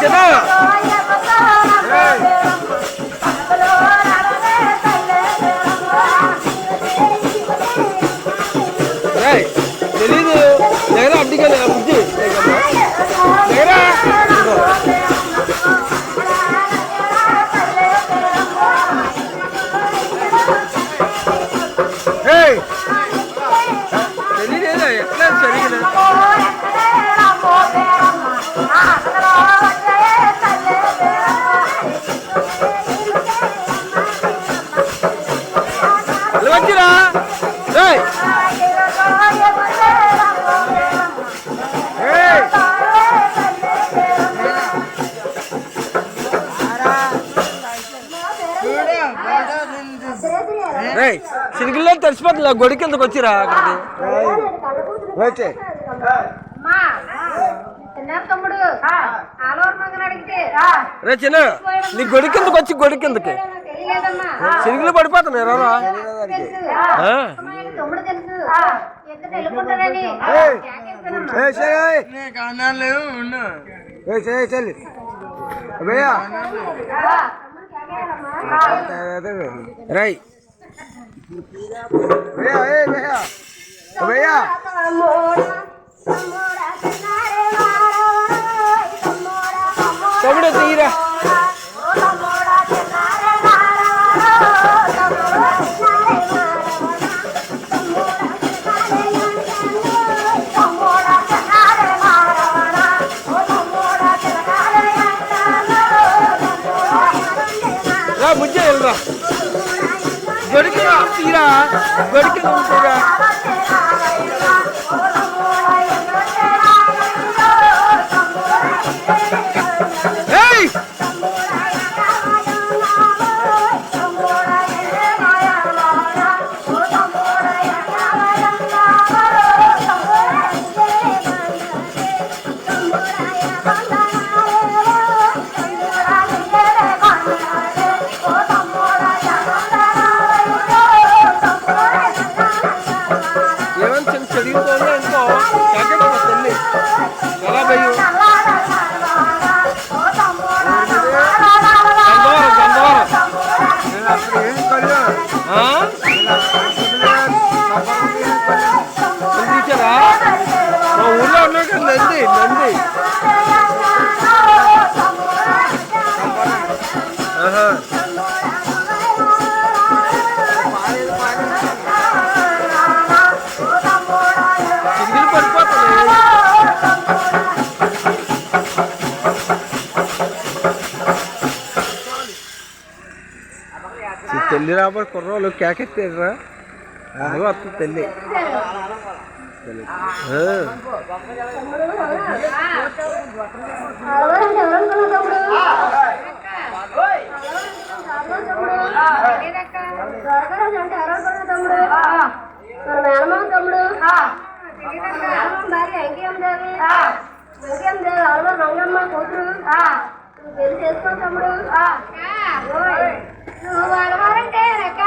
వచ్చినా తెలీదు దగ్గర అడ్డిగా బుద్ధి దగ్గర తెలియలేదా ఎట్లా జరిగిన సినిగిల్లో తెలిసిపోతుంది గొడి కిందకు వచ్చిరా అక్కడికి తమ్ముడు ఆలవర్ మంగన అడిగితే రే చిన్న నీ గొడి కిందకు వచ్చి గొడి కిందకి సినిగిలు పడిపోతున్నాయి రా తెలుసు ఆ. గొడికి తీరా ఎలా భయ్యు తెల్లి రాబోయే కుర్రోళ్ళు కేకెత్తారా అదిగో వస్తుంది తెల్లి తమ్ముడు భార్య దేవి దేవి రంగమ్మ కూతురు నువ్వు అలవారంటే రక.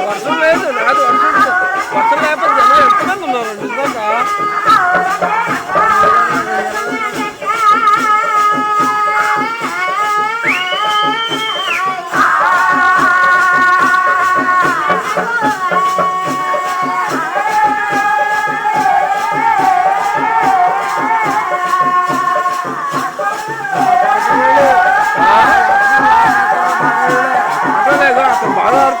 వర్షం లేదు నాకు వర్షం వర్షం లేకపోతే జనం ఎక్కడ ఉన్నారు? నిజంగా.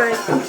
নাই